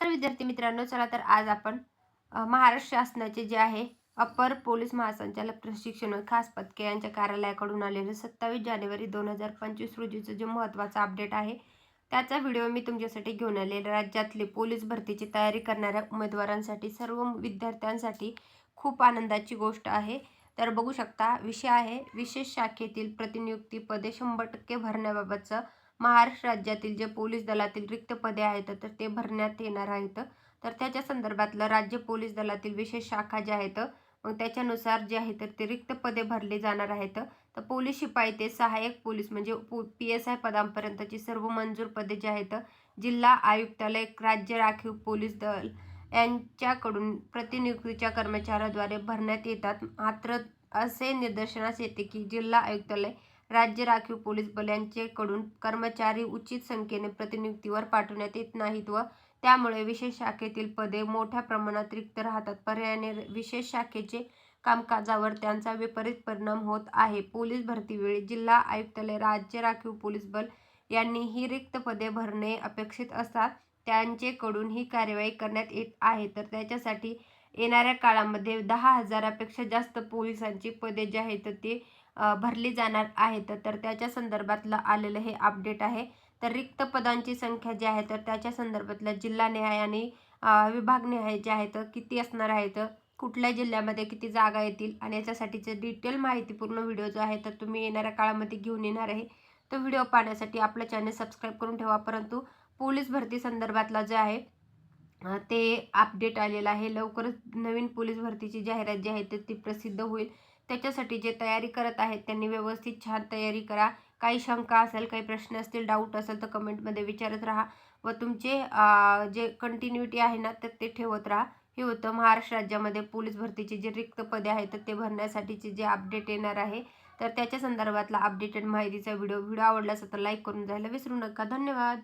नमस्कार विद्यार्थी मित्रांनो चला तर आज आपण महाराष्ट्र शासनाचे जे आहे अपर पोलीस महासंचालक प्रशिक्षण व खास पथके यांच्या कार्यालयाकडून आलेलं सत्तावीस जानेवारी दोन हजार पंचवीस रोजीचं जे महत्त्वाचं अपडेट आहे त्याचा व्हिडिओ मी तुमच्यासाठी घेऊन आलेला राज्यातले पोलीस भरतीची तयारी करणाऱ्या उमेदवारांसाठी सर्व विद्यार्थ्यांसाठी खूप आनंदाची गोष्ट आहे. तर बघू शकता विषय आहे विशेष शाखेतील प्रतिनियुक्ती पदे शंभर टक्के भरण्याबाबतचं महाराष्ट्र राज्यातील जे पोलीस दलातील रिक्त पदे आहेत तर ते भरण्यात येणार आहेत. तर त्याच्या संदर्भातलं राज्य पोलीस दलातील विशेष शाखा ज्या आहेत मग त्याच्यानुसार जे आहे तर ते रिक्त पदे भरली जाणार आहेत. तर पोलीस शिपाई ते सहाय्यक पोलीस म्हणजे पी एस आय पदांपर्यंतची सर्व मंजूर पदे जी आहेत जिल्हा आयुक्तालय राज्य राखीव पोलीस दल यांच्याकडून प्रतिनियुक्तीच्या कर्मचाऱ्याद्वारे भरण्यात येतात. मात्र असे निदर्शनास येते की जिल्हा आयुक्तालय राज्य राखीव पोलीस बल यांच्याकडून कर्मचारी उचित संख्येने प्रतिनियुक्तीवर पाठवण्यात येत नाहीत व त्यामुळे विशेष शाखेतील पदे मोठ्या प्रमाणात रिक्त राहतात. पर्यायाने विशेष शाखेचे कामकाजावर त्यांचा विपरीत परिणाम होत आहे. पोलीस भरतीवेळी जिल्हा आयुक्तालय राज्य राखीव पोलीस बल यांनी ही रिक्त पदे भरणे अपेक्षित असतात. त्यांचेकडून ही कार्यवाही करण्यात येत आहे. तर त्याच्यासाठी येणाऱ्या काळामध्ये दहा हजारापेक्षा जास्त पोलिसांची पदे जी आहेत ते भरली जाणार आहेत तर त्याच्या संदर्भातलं आलेलं हे अपडेट आहे. तर रिक्त पदांची संख्या जी आहे तर त्याच्या संदर्भातल्या जिल्हानिहाय आणि विभागनिहाय जे आहेत किती असणार आहेत कुठल्या जिल्ह्यामध्ये किती जागा येतील? आणि याच्यासाठीचे डिटेल माहितीपूर्ण व्हिडिओ जो आहे तर तुम्ही येणाऱ्या काळामध्ये घेऊन येणार आहे. तो व्हिडिओ पाहण्यासाठी आपलं चॅनल सबस्क्राईब करून ठेवा. परंतु पोलीस भरती संदर्भातला जे आहे ते अपडेट आलेलं आहे. लवकरच नवीन पोलीस भरतीची जाहिरात जी आहे ती प्रसिद्ध होईल. त्याच्यासाठी जे तयारी करत आहेत त्यांनी व्यवस्थित छान तयारी करा. काही शंका असेल काही प्रश्न असतील डाऊट असेल तर कमेंटमध्ये विचारत राहा. व तुमचे जे कंटिन्युटी आहे ना तर ते ठेवत राहा. हे होतं महाराष्ट्र राज्यामध्ये पोलीस भरतीचे जे रिक्त पदे आहेत तर ते भरण्यासाठीचे जे अपडेट येणार आहे तर त्याच्या संदर्भातला अपडेटेड माहितीचा व्हिडिओ व्हिडिओ आवडला असेल तर लाईक करून जायला विसरू नका. धन्यवाद!